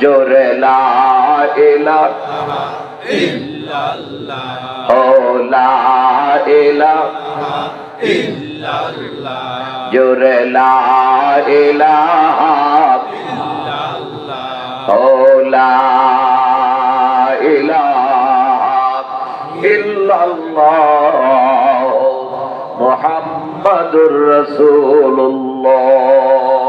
জোরে লা ইলাহা ও লা ইলাহা জোরে লা ইলাহা ইল্লাল্লাহ।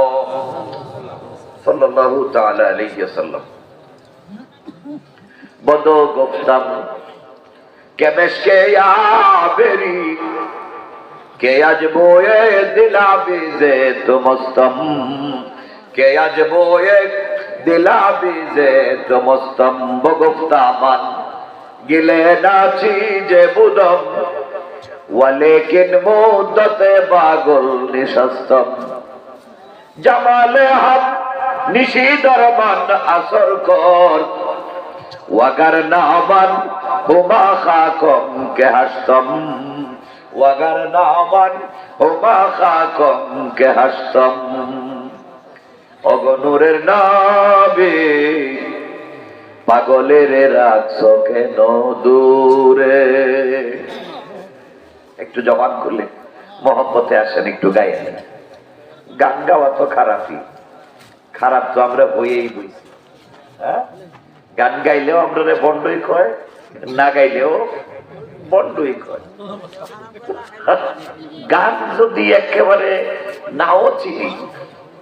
গিলে নাচি যে বুদম। ওয়ালেকিন জামালে হাত নিশি দরমান আসর কর। ওয়াগার নামান হুমা খাকম কে হাসতম ওয়াগার নামান হুমা খাকম কে হাসতম অগনুরের নাবে, পাগলের রাখছ কেন দূরে একটু জবান করলে মোহাম্মতে আসেন, একটু গায়ে গান গাওয়া তো খারাপই। খারাপ তো আমরা হয়েই বইছি। হ্যাঁ? গান গাইলেও আমরা বন্ডই কয়, না গাইলেও বন্ডই কয়। গান যদি একেবারে নাও চিনি,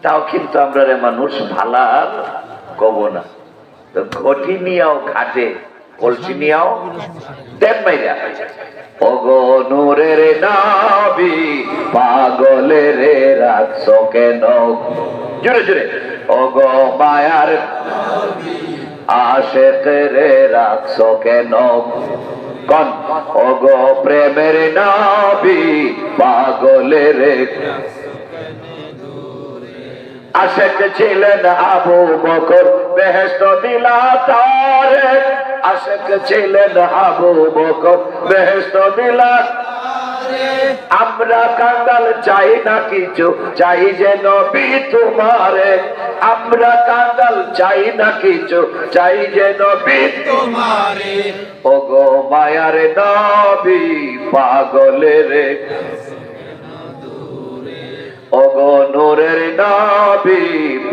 তাও কিন্তু আমরা মানুষ ভালার কব না। তো ঘটি নিয়েও ঘাটে, কলসি নিয়েও দেন মাইরা। ওগো নূরের নাবি, পাগলের রাখছ কেন জোরে জোরে। ওগো মায়ার আশেক রে রাখছ কেন? কন। ওগো প্রেমের নাবি পাগলের আশেক ছিলেন আবু বকর বেহেস্ত দিলা তারে। আশেক ছিলেন আবু বকর বেহেস্ত দিলা আমরা কাঙ্গাল চাই না কিছু, চাই যে নবী তোমারে। আমরা কাঙ্গাল চাই না কিছু, চাই যে নবী তোমারে। ওগো মায়ার নবী পাগলের। ওগো নূরের নবী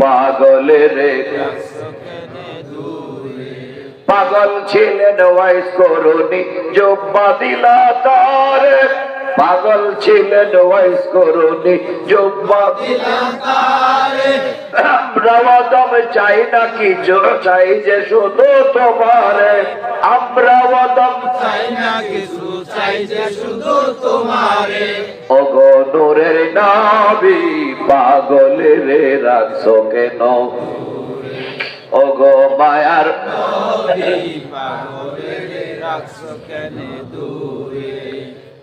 পাগলের। পাগল ছিলেন ওয়াইস করুনি জব্বা দিলা তারে। পাগল ছিলেন ওয়াইস করুনি আমরা চাই না কিছু চাই যে শুধু তোমারে। আমরা ওদম চাই না কিছু চাই যে শুধু তোমারে। ওগো নূরের নাবি পাগলের রাখছো কেন? ওগো মায়ার নবী পাগলে রাখছো কেন? দূরে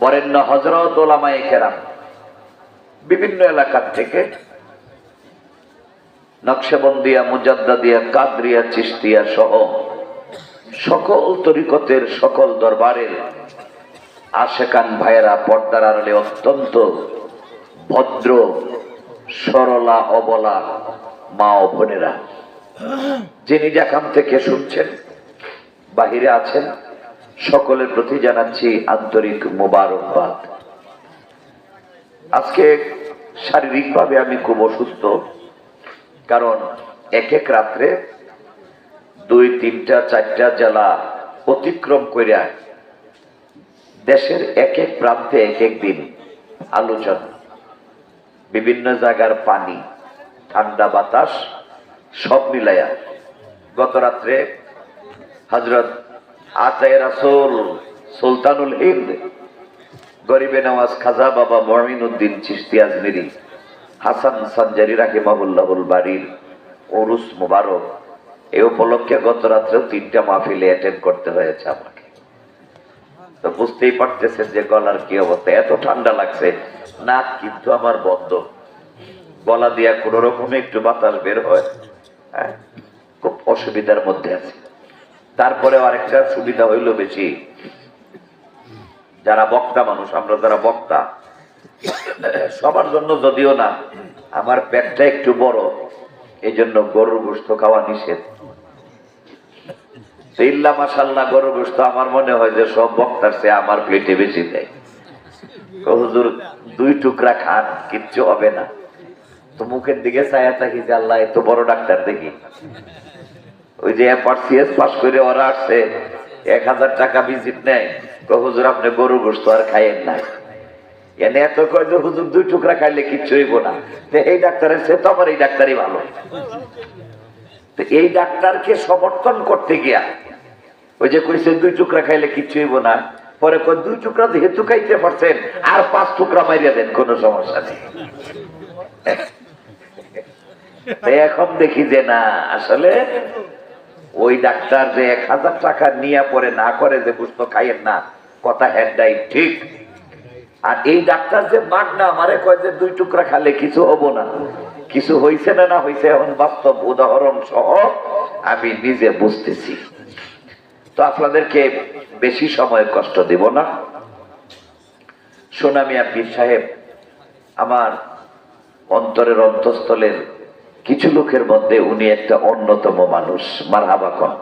বরেণ্য হজরত ওলামায়ে কেরাম বিভিন্ন এলাকার থেকে নকশবন্দিয়া, মুজাদ্দাদিয়া, কাদরিয়া চিস্তিয়া সহ সকল তরিকতের সকল দরবারের আশেকান ভাইয়েরা পর্দার আড়ালে অত্যন্ত ভদ্র, সরলা, অবলা মা ও বোনেরা। যিনি যেখান থেকে শুনছেন, বাহিরে আছেন সকলের প্রতি জানাচ্ছি আন্তরিক মোবারকবাদ। আজকে শারীরিকভাবে আমি খুব অসুস্থ, কারণ এক এক রাত্রে দুই, তিনটা, চারটা জেলা অতিক্রম করিয়া দেশের এক এক প্রান্তে এক এক দিন আলোচনা। বিভিন্ন জায়গার পানি, ঠান্ডা বাতাস, সব মিলাইয়া গত রাত্রে হজরত আতায় রাসুল সুলতানুল হিন্দ গরিবে নওয়াজ খাজা বাবা মমিন উদ্দিন চিস্তি আজমিরি, হাসান সঞ্জারি রাহিমাহুল্লাহুল বাড়ির ওরুস মুবারক এই উপলক্ষে গত রাত্রেও তিনটা মাহফিলে অ্যাটেন্ড করতে হয়েছে আমাকে। তো বুঝতেই পারতেছেন যে গলার কি অবস্থা, এত ঠান্ডা লাগছে, নাক কিন্তু আমার বন্ধ। গলা দিয়া কোন রকমে একটু বাতাস বের হয়। হ্যাঁ খুব অসুবিধার মধ্যে আছে। তারপরে আরেকটা সুবিধা হইল বেশি। যারা বক্তা মানুষ, আমরা যারা বক্তা, সবার জন্য যদিও না, আমার পেটটা একটু বড় এই জন্য গরুর গোস্ত খাওয়া নিষেধ। গরুর আমার মনে হয় যে সব বক্তার সে আমার প্লেটে বেশি দেয়। দুই টুকরা খান, কিচ্ছু হবে না। তো মুখের দিকে ছায়া থাকি যে আল্লাহ, এত বড় ডাক্তার দেখি। ওই যে পার্সিএস পাস করে ওরা আসছে, এক হাজার টাকা ভিজিট নেয়। তো হুজুর, আপনি গরু গোস্ত আর খাইয়েন না এনে এত কয় যে, হুজুর, দুই টুকরা খাইলে কিচ্ছু হইব না। এই ডাক্তারের সে তো আমার এই ডাক্তারই ভালো। তো এই ডাক্তারকে সমর্থন করতে গিয়া ওই যে কইছে, দুই টুকরা খাইলে কিচ্ছু হইব না। পরে কয়, দুই টুকরা যেহেতু খাইতে পারছেন, আর পাঁচ টুকরা মাইরিয়া দেন, কোনো সমস্যা নেই। এখন দেখি যে না, আসলে ওই ডাক্তার যে এক হাজার টাকা নিয়ে পরে না করে যে বুঝতো খাইয়েন না, কথা হেডটাই ঠিক। আর এই ডাক্তার যে মাগ না, আমারে কয় যে দুই টুকরা খালে কিছু হব না। কিছু হইছে না না হইছে, এখন বাস্তব উদাহরণ সহ আমি নিজে বুঝতেছি। তো আপনাদেরকে বেশি সময় কষ্ট দেব না। সোনামিয়া পীর সাহেব আমার অন্তরের অন্তঃস্থলের কিছু লোকের মধ্যে উনি একটা অন্যতম মানুষ মার হাবা কন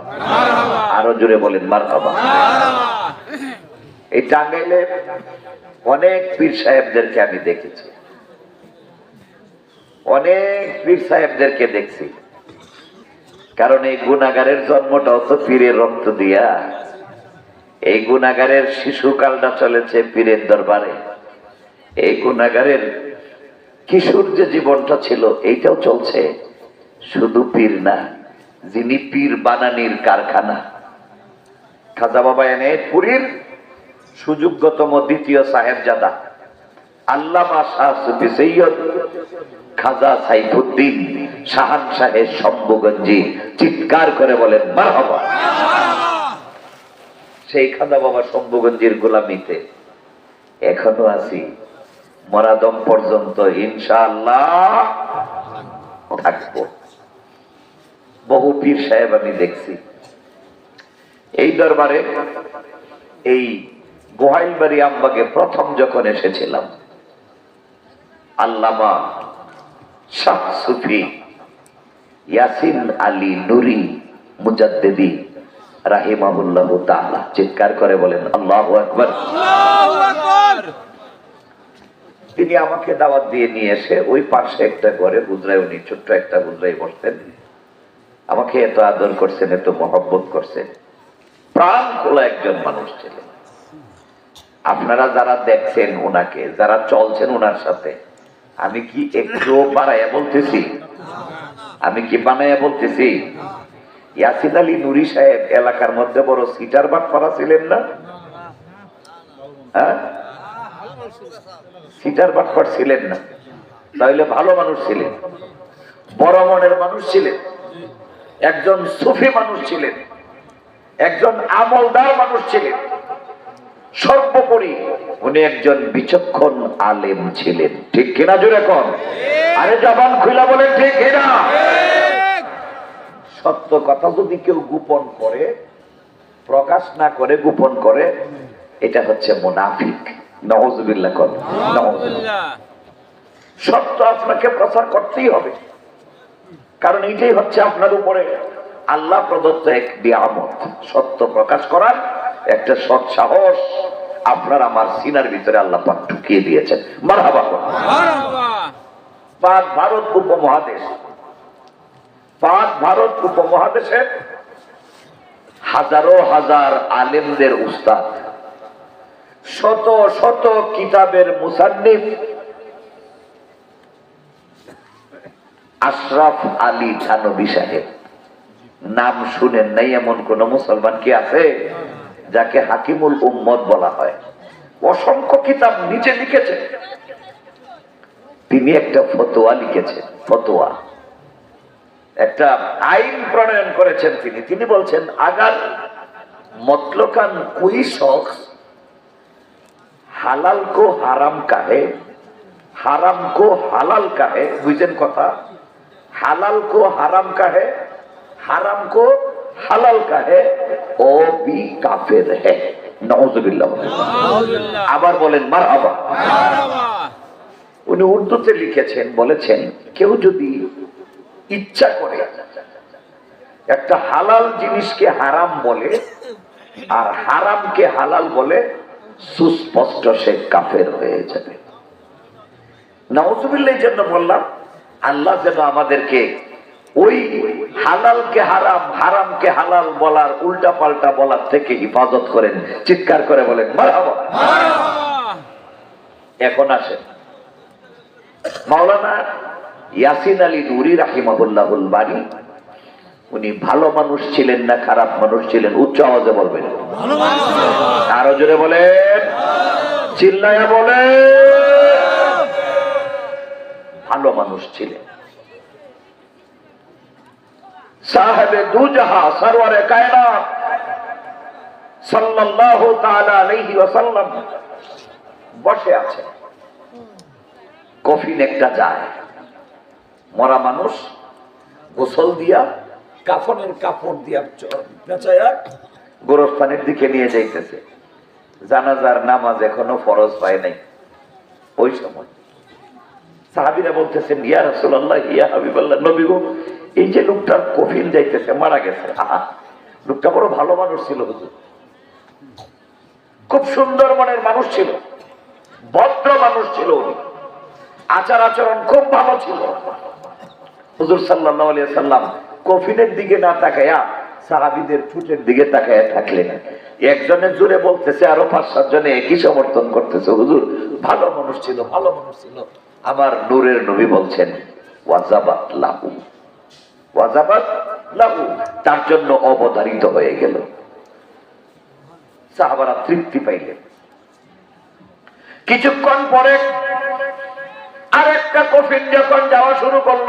আরও জোরে বলেন মার হাবা এই টাঙ্গাইলে অনেক পীর সাহেবদেরকে আমি দেখেছি। অনেক পীর সাহেবদেরকে দেখছি। কারণ এই গুণাগারের জন্মটাও তো পীরের রক্ত দিয়া। এই গুণাগারের শিশুকালটা চলেছে পীরের দরবারে। এই গুণাগারের কিশোর যে জীবনটা ছিল, এইটাও চলছে। শুধু পীর না, যিনি পীর বানানির কারখানা। খাজা বাবা এনে পুরীর সুযোগ্যতম দ্বিতীয় সুফি সৈয়দ খাজা সাইফুদ্দিন শাহান সাহেব চিৎকার করে বলেন, মারহাবা! সেই খাজা বাবা শম্ভুগঞ্জির গোলামিতে এখনও আছি। মরাদম পর্যন্ত ইনশাআল্লাহ থাকব। বহু পীর সাহেব আমি দেখছি। এই দরবারে এই গোহাইলবাড়ি আম্বাকে প্রথম যখন এসেছিলাম, আল্লামা শাহ সুফি ইয়াসিন আলী নুরি মুজাদ্দেদি রাহিমাহুল্লাহ তাআলা চিৎকার করে বলেন আল্লাহু আকবার। তিনি আমাকে দাওয়াত দিয়ে নিয়ে এসে ওই পাশে একটা ঘরে হুজরায় উনি ছোট্ট একটা হুজরাই বসতেন। আমাকে এত আদর করছেন, এত মহব্বত করছেন। প্রাণ খোলা একজন মানুষ ছিলেন। আপনারা যারা দেখছেন ওনাকে, যারা চলছেন ওনার সাথে, আমি কি একটু বাড়াইয়া বলতেছি? আমি কি বানাইয়া বলতেছি? ইয়াসিন আলী নুরি সাহেব এলাকার মধ্যে বড় সিটার বাট পাড়া ছিলেন না? হ্যাঁ? সিটার বাটপার ছিলেন না। তাহলে ভালো মানুষ ছিলেন। বড় মনের মানুষ ছিলেন। একজন সুফি মানুষ ছিলেন। একজন আমলদার মানুষ ছিলেন। সর্বোপরি উনি একজন বিচক্ষণ আলেম ছিলেন। ঠিক কিনা জোরে কন? আরে জবান খুলা বলেন ঠিক কিনা? সত্য কথা যদি কেউ গোপন করে, প্রকাশ না করে, গোপন করে, এটা হচ্ছে মুনাফিক। নওয়াজবিল্লাহ কর সত্য আপনাকে প্রচার করতেই হবে। কারণ হচ্ছে আপনার উপরে আল্লাহ প্রদত্ত এক নিয়ামত। সত্য প্রকাশ করার একটা সৎ সাহস আপনার আমার সিনার ভিতরে আল্লাহ পাক ঢুকিয়ে দিয়েছেন। মারহাবা পাক ভারত উপমহাদেশ। পাক ভারত উপমহাদেশে হাজারো হাজার আলেমদের উস্তাদ শত শত কিতাবের মুসান্নিফ আশরাফ আলী থানবী সাহেব। নাম শুনেন নাই এমন কোন মুসলমান কি আছে? যাকে হাকিমুল উম্মত বলা হয়। অসংখ্য কিতাব নিচে লিখেছে। তিনি একটা ফতোয়া লিখেছেন, ফতোয়া। একটা আইন প্রণয়ন করেছেন তিনি। তিনি বলছেন আগার মতলকান কুই শখস হালাল কো হারাম কাহে হারাম কো হালাল কাহে বুঝছেন কথা? হালাল কো হারাম কাহে হারাম কো হালাল কাহে ও বি কাফের হে। নওয়াজুবিল্লাহ। আবার বলেন মারহাবা। উনি উর্দুতে লিখেছেন বলেছেন কেউ যদি ইচ্ছা করে একটা হালাল জিনিসকে হারাম বলে আর হারামকে হালাল বলে সুস্পষ্ট সে কাফের হয়ে যাবে। নওয়াজুবিল্লাহ জন্য বললাম আল্লাহ যেন আমাদেরকে ওই হালালকে হারাম হারামকে হালাল বলার উল্টা পাল্টা বলার থেকে হিফাজত করেন চিৎকার করে বলেন এখন আসেন। মাওলানা ইয়াসিন আলী নুরি রাহিমাহুল্লাহুল বাড়ি উনি ভালো মানুষ ছিলেন না খারাপ মানুষ ছিলেন। উচ্চ আওয়াজে বলবেন। আরও জোরে বলেন। চিল্লায়া বলেন। ভালো মানুষ ছিলেন। সাহেবে দুজাহা সরওয়ারে কায়নাত সাল্লাল্লাহু তাআলা আলাইহি ওয়াসাল্লাম বসে আছেন কফিন একটা যায়। মরা মানুষ গোসল দিয়া কাফনের কাপড় দিয়া গোরস্থানের দিকে নিয়ে যাইতেছে। জানাজার নামাজ এখনও ফরজ হয় নাই। ওই সময় সাহাবিরা বলতেছেন, ইয়া রাসূলুল্লাহ, ইয়া হাবিবাল্লাহ, নবী এই যে লোকটার কফিন যাইতেছে, মারা গেছে। আহা, লোকটা বড় ভালো মানুষ ছিল হুজুর। খুব সুন্দর মনের মানুষ ছিল। ভদ্র মানুষ ছিল উনি। আচার আচরণ খুব ভালো ছিল। হুজুর সাল্লাল্লাহু আলাইহি সাল্লাম কফিনের দিকে না তাকায়া সাহাবিদের ঠুটের দিকে তাকায়া থাকলেন। একজনের জুড়ে বলতেছে, আরও পাঁচ, সাত জনে একই সমর্থন করতেছে। হুজুর, ভালো মানুষ ছিল, ভালো মানুষ ছিল। আমার নূরের নবী বলছেন, ওয়াজাবাত লাহু। ওয়াজাবাত লাহু, তার জন্য অবধারিত হয়ে গেল। সাহাবারা তৃপ্তি পাইলেন। কিছুক্ষণ পরে আরেকটা কফিন যখন যাওয়া শুরু করল